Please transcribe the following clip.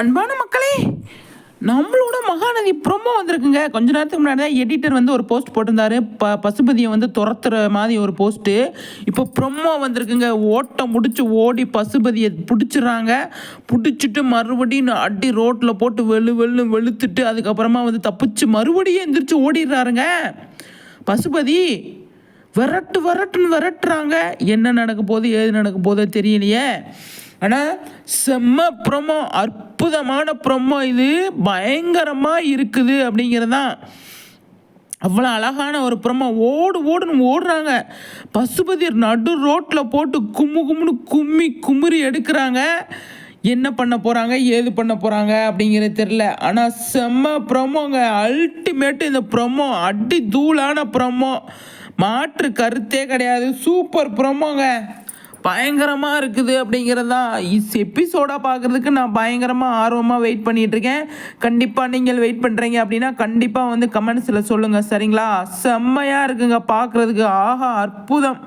அன்பான மக்களே நம்மளோட மகாநதி ப்ரொமோ வந்திருக்குங்க. கொஞ்ச நேரத்துக்கு முன்னாடி தான் எடிட்டர் வந்து ஒரு போஸ்ட் போட்டிருந்தாரு. ப பசுபதியை வந்து துரத்துற மாதிரி ஒரு போஸ்ட்டு இப்போ ப்ரொமோ வந்திருக்குங்க. ஓட்டம் முடிச்சு ஓடி பசுபதியை பிடிச்சிடுறாங்க. பிடிச்சிட்டு மறுபடியும் அடி ரோட்டில் போட்டு வெளு வெள்ளு வெளுத்துட்டு அதுக்கப்புறமா வந்து தப்பிச்சு மறுபடியும் எந்திரிச்சு ஓடிடுறாருங்க. பசுபதி விரட்டு விரட்டுன்னு விரட்டுறாங்க. என்ன நடக்க போகுது ஏது நடக்க போதோ தெரியலையே. ஆனால் செம்ம ப்ரொமோ அற்புதமான ப்ரொமோ இது. பயங்கரமாக இருக்குது அப்படிங்கிறது தான் அவ்வளோ அழகான ஒரு ப்ரொமோ ஓடு ஓடுன்னு ஓடுறாங்க. பசுபதி நடு ரோட்டில் போட்டு கும்மு கும்முன்னு கும்மி குமுறி எடுக்கிறாங்க. என்ன பண்ண போகிறாங்க ஏது பண்ண போகிறாங்க அப்படிங்கிறது தெரில ஆனால் செம்ம ப்ரொமோங்க அல்டிமேட்டு இந்த ப்ரொமோ அடி தூளான ப்ரொமோ மாற்று கருத்தே கிடையாது. சூப்பர் ப்ரொமோங்க பயங்கரமாக இருக்குது அப்படிங்கிறது தான் இஸ் எபிசோடாக பார்க்குறதுக்கு நான் பயங்கரமாக ஆர்வமாக வெயிட் பண்ணிகிட்டு இருக்கேன் கண்டிப்பாக நீங்கள் வெயிட் பண்ணுறீங்க அப்படின்னா கண்டிப்பாக வந்து கமெண்ட்ஸில் சொல்லுங்கள் சரிங்களா? செம்மையாக இருக்குங்க பார்க்குறதுக்கு. ஆஹா அற்புதம்.